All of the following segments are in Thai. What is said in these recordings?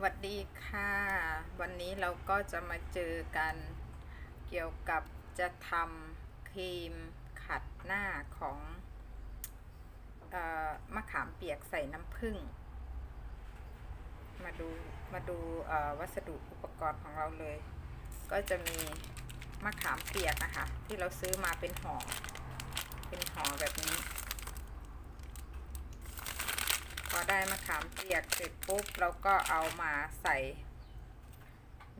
สวัสดีค่ะ วันนี้เราก็จะมาเจอกันเกี่ยวกับจะทำครีมขัดหน้าของออมะขามเปียกใส่น้ำผึ้งมาดูมาดูวัสดุอุปกรณ์ของเราเลย ก็จะมีมะขามเปียกนะคะ ที่เราซื้อมาเป็นห่อเป็นห่อแบบนี้ พอ ได้มะขามเปียกเสร็จปุ๊บเราก็เอามาใส่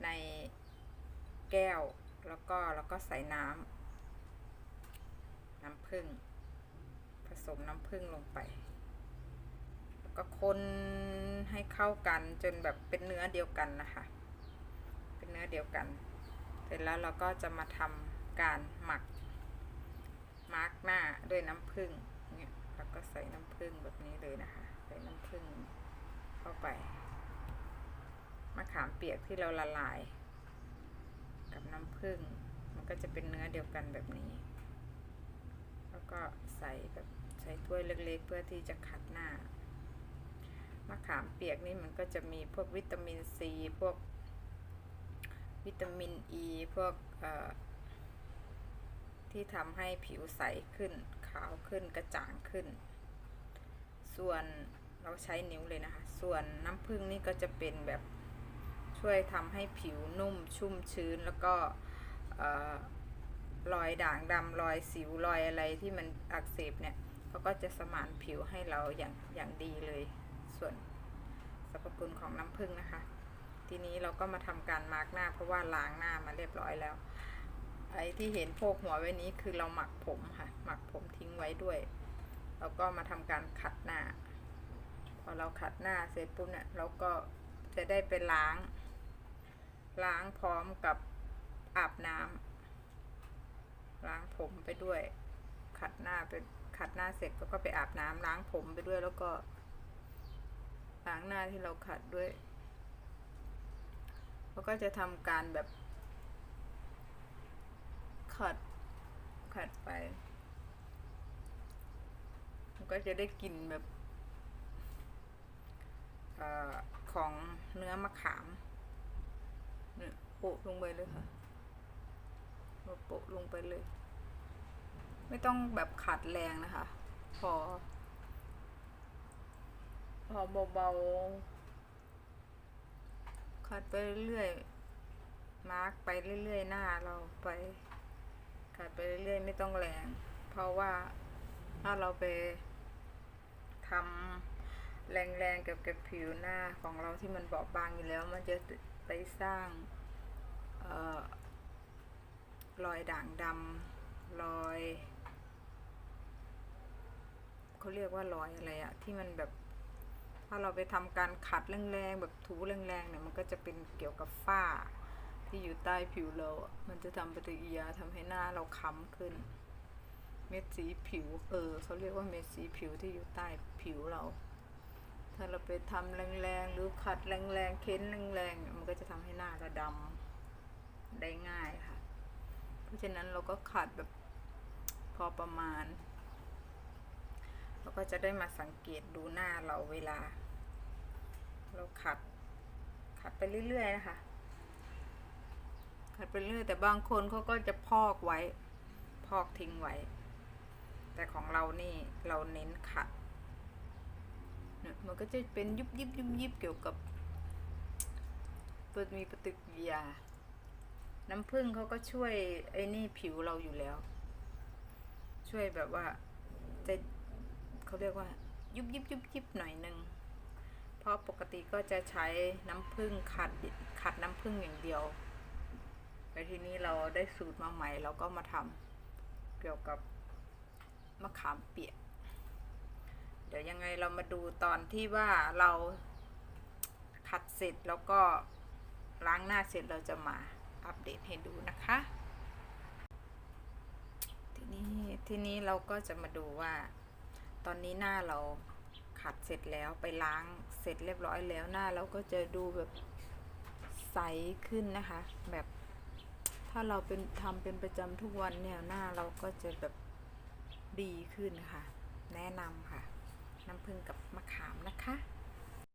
ในแก้ว แล้วก็แล้วก็ใส่น้ำน้ำผึ้งผสมน้ำผึ้งลงไป แล้วก็คนให้เข้ากันจนแบบเป็นเนื้อเดียวกันนะคะ เป็นเนื้อเดียวกัน เสร็จแล้วเราก็จะมาทำการหมักมาร์กหน้าด้วยน้ำผึ้งเนี่ยแล้วก็ใส่น้ำผึ้งแบบนี้เลยนะคะ ใส่น้ำผึ้งเข้าไป มะขามเปียกที่เราละลาย กับน้ำผึ้งมันก็จะเป็นเนื้อเดียวกันแบบนี้ แล้วก็ใส่แบบใส่ถ้วยเล็กๆ เพื่อที่จะขัดหน้า มะขามเปียกนี่มันก็จะมีพวกวิตามินซีพวกวิตามินอ e, ีพวกเอ่อที่ทำให้ผิวใสขึ้น ขาวขึ้นกระจ่างขึ้น ส่วน เราใช้นิ้วเลยนะคะ ส่วนน้ำผึ้งนี่ก็จะเป็นแบบช่วยทำให้ผิวนุ่มชุ่มชื้นแล้วก็เอ่อรอยด่างดำรอยสิวรอยอะไรที่มันอักเสบเนี่ยเขาก็จะสมานผิวให้เราอย่างอย่างดีเลย ส่วนสรรพคุณของน้ำผึ้งนะคะ ทีนี้เราก็มาทำการมาร์กหน้า เพราะว่าล้างหน้ามาเรียบร้อยแล้ว ไอ้ที่เห็นโพกหัวไว้นี้คือเราหมักผมค่ะ หมักผมทิ้งไว้ด้วย แล้วก็มาทำการขัดหน้า อเราขัดหน้าเสร็จปุ๊บเนี่ยเราก็จะได้ไปล้าง ล้างพร้อมกับอาบน้ำล้างผมไปด้วย ขัดหน้าไปขัดหน้าเสร็จแล้วก็ไปอาบน้ำล้างผมไปด้วยแล้วก็ล้างหน้าที่เราขัดด้วยแล้วก็จะทำการแบบ ขัดขัดไปมันก็จะได้กลิ่นแบบ อของเนื้อมะขามเนี่ยโปะลงไปเลยค่ะโปะลงไปเลย ไม่ต้องแบบขัดแรงนะคะ พอ พอเบาๆขัดไปเรื่อยๆมาร์กไปเรื่อยๆหน้าเราไปขัดไปเรื่อยๆไม่ต้องแรง เพราะว่าถ้าเราไปทำ แรงๆกี่ยวกับผิวหน้าของเราที่มันบอบบางอยู่แล้ว มันจะไปสร้างออรอยด่างดำรอยเขาเรียกว่ารอยอะไรอะที่มันแบบถ้าเราไปทำการขัดแรงๆแบบถูแรงๆเนี่ยมันก็จะเป็นเกี่ยวกับฝ้า ที่อยู่ใต้ผิวเรา มันจะทำปฏิกิริยาทำให้หน้าเราค้ำขึ้น เม็ดสีผิวเออเขาเรียกว่าเม็ดสีผิวที่อยู่ใต้ผิวเรา ถ้าเราไปทำแรงๆหรือขัดแรงๆเค้นแรงๆมันก็จะทำให้หน้าเราดำได้ง่ายค่ะ เพราะฉะนั้นเราก็ขัดแบบพอประมาณเราก็จะได้มาสังเกตดูหน้าเราเวลา เราขัดขัดไปเรื่อยๆนะคะขัดไปเรื่อยแต่บางคนเขาก็จะพอกไว้ พอกทิ้งไว้ แต่ของเรานี่เราเน้นขัด เนี่ยมันก็จะเป็นยุบยิบยุบยิบเกี่ยวกับตัวมีปฏิกิริยา น้ำผึ้งเขาก็ช่วยไอ้นี่ผิวเราอยู่แล้ว ช่วยแบบว่าจะเขาเรียกว่า ยุบยิบยุบยิบหน่อยหนึ่งเพราะปกติก็จะใช้น้ำผึ้งขัดขัดน้ำผึ้งอย่างเดียวแต่ทีนี้เราได้สูตรมาใหม่เราก็มาทำเกี่ยวกับมะขามเปียก เดี๋ยวยังไงเรามาดูตอนที่ว่าเราขัดเสร็จแล้วก็ล้างหน้าเสร็จเราจะมาอัปเดตให้ดูนะคะ ทีนี้ทีนี้เราก็จะมาดูว่า ตอนนี้หน้าเราขัดเสร็จแล้วไปล้างเสร็จเรียบร้อยแล้วหน้าเราก็จะดูแบบใสขึ้นนะคะ แบบถ้าเราเป็นทำเป็นประจำทุกวันเนี่ยหน้าเราก็จะแบบดีขึ้นค่ะ แนะนำค่ะ น้ำผึ้งกับมะขามนะคะ